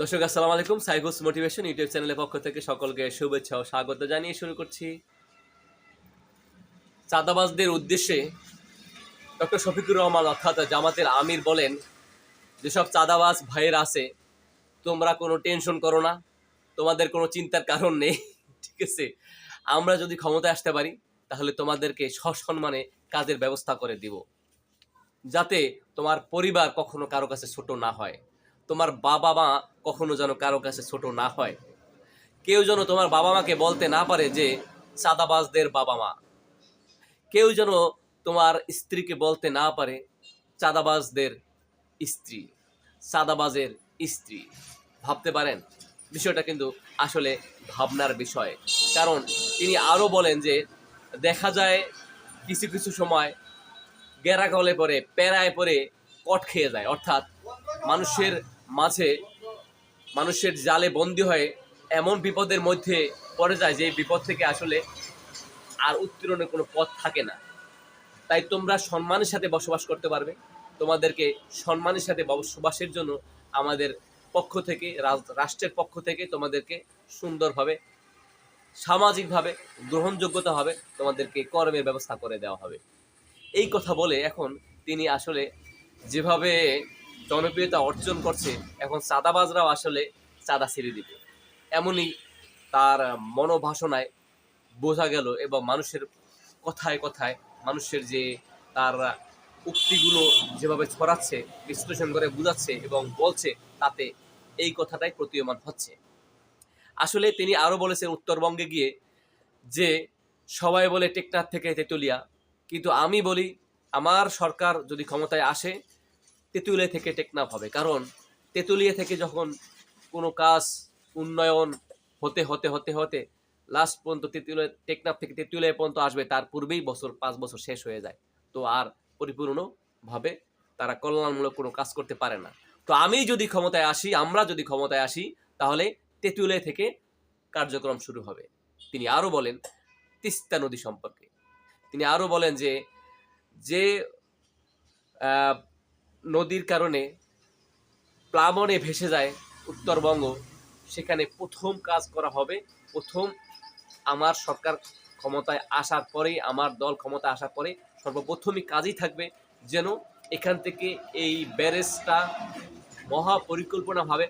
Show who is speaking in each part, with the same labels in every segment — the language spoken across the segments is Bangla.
Speaker 1: দর্শক, আসসালামু আলাইকুম। সাইগোস মোটিভেশন ইউটিউব চ্যানেলের পক্ষ থেকে সকলকে শুভেচ্ছা ও স্বাগত জানিয়ে শুরু করছি। চাঁদাবাজদের উদ্দেশ্যে ডক্টর শফিকুর রহমান অর্থাৎ জামাতের আমির বলেন, যেসব চাঁদাবাজ ভাইয়ের আছে, তোমরা কোনো টেনশন করো না, তোমাদের কোনো চিন্তার কারণ নেই, ঠিক আছে? আমরা যদি ক্ষমতায় আসতে পারি, তাহলে তোমাদেরকে সসম্মানে কাজের ব্যবস্থা করে দিব। যাতে তোমার পরিবার কখনো কারও কাছে ছোট না হয়। তোমার বাবা মা কখনো যেন কারও কাছে ছোট না হয়। কেউ যেন তোমার বাবা মাকে বলতে না পারে যে চাঁদাবাজদের বাবা মা। কেউ যেন তোমার স্ত্রীকে বলতে না পারে চাঁদাবাজদের স্ত্রী, চাঁদাবাজের স্ত্রী। ভাবতে পারেন? বিষয়টা কিন্তু আসলে ভাবনার বিষয়। কারণ তিনি আরও বলেন যে, দেখা যায় কিছু কিছু সময় গেরা গলে পরে প্যারায় পরে কট খেয়ে যায়। অর্থাৎ মানুষের মাঝে মানুষের জালে বন্দি হয়ে এমন বিপদের মধ্যে পড়ে যায় যে বিপদ থেকে আসলে আর উত্তীর্ণের কোনো পথ থাকে না। তাই তোমরা সম্মানের সাথে বসবাস করতে পারবে। তোমাদেরকে সম্মানের সাথে বসবাসের জন্য আমাদের পক্ষ থেকে রাষ্ট্রের পক্ষ থেকে তোমাদেরকে সুন্দরভাবে, সামাজিকভাবে গ্রহণযোগ্যতা হবে, তোমাদেরকে কর্মের ব্যবস্থা করে দেওয়া হবে। এই কথা বলে এখন তিনি আসলে যেভাবে জনপ্রিয়তা অর্জন করছে এখন চাঁদাবাজরাও আসলে চাঁদা ছেড়ে দিবে। এমনই তার মনোভাষণায় বোঝা গেল এবং মানুষের কথায় কথায় মানুষের যে তার উক্তিগুলো যেভাবে ছড়াচ্ছে, বিশ্লেষণ করে বুঝাচ্ছে এবং বলছে, তাতে এই কথাটাই প্রতীয়মান হচ্ছে। আসলে তিনি আরও বলেছেন উত্তরবঙ্গে গিয়ে যে, সবাই বলে টেকনাথ থেকে তেতুলিয়া, কিন্তু আমি বলি আমার সরকার যদি ক্ষমতায় আসে তেঁতুলিয়া থেকে টেকনাফ হবে। কারণ তেঁতুলিয়া থেকে যখন কোনো কাজ উন্নয়ন হতে হতে হতে হতে লাস্ট পর্যন্ত তেঁতুলিয়া, টেকনাফ থেকে তেঁতুলিয়া পর্যন্ত আসবে, তার পূর্বেই বছর, পাঁচ বছর শেষ হয়ে যায়। তো আর পরিপূর্ণভাবে তারা কল্যাণমূলক কোনো কাজ করতে পারে না। তো আমি যদি ক্ষমতায় আসি, আমরা যদি ক্ষমতায় আসি, তাহলে তেঁতুলিয়া থেকে কার্যক্রম শুরু হবে। তিনি আরও বলেন, তিস্তা নদী সম্পর্কে। তিনি আরও বলেন যে যে নদীর কারণে প্লাবনে ভেসে যায় উত্তরবঙ্গ। সেখানে প্রথম কাজ করা হবে, প্রথম আমার সরকার ক্ষমতায় আসার পরেই, আমার দল ক্ষমতা আসার পরে সর্বপ্রথমই কাজই থাকবে যেন এখান থেকে এই ব্যারেজটা মহাপরিকল্পনাভাবে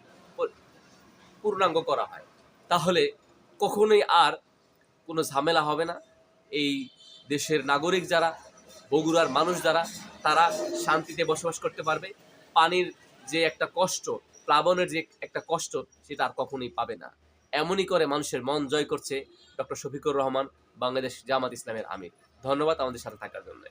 Speaker 1: পূর্ণাঙ্গ করা হয়। তাহলে কখনোই আর কোনো ঝামেলা হবে না। এই দেশের নাগরিক যারা বগুড়ার মানুষ যারা, তারা শান্তিতে বসবাস করতে পারবে। পানির যে একটা কষ্ট, প্লাবনের যে একটা কষ্ট, সেটা আর কখনোই পাবে না। এমনই করে মানুষের মন জয় করছে ডক্টর শফিকুর রহমান, বাংলাদেশ জামাত ইসলামের আমির। ধন্যবাদ আমাদের সাথে থাকার জন্য।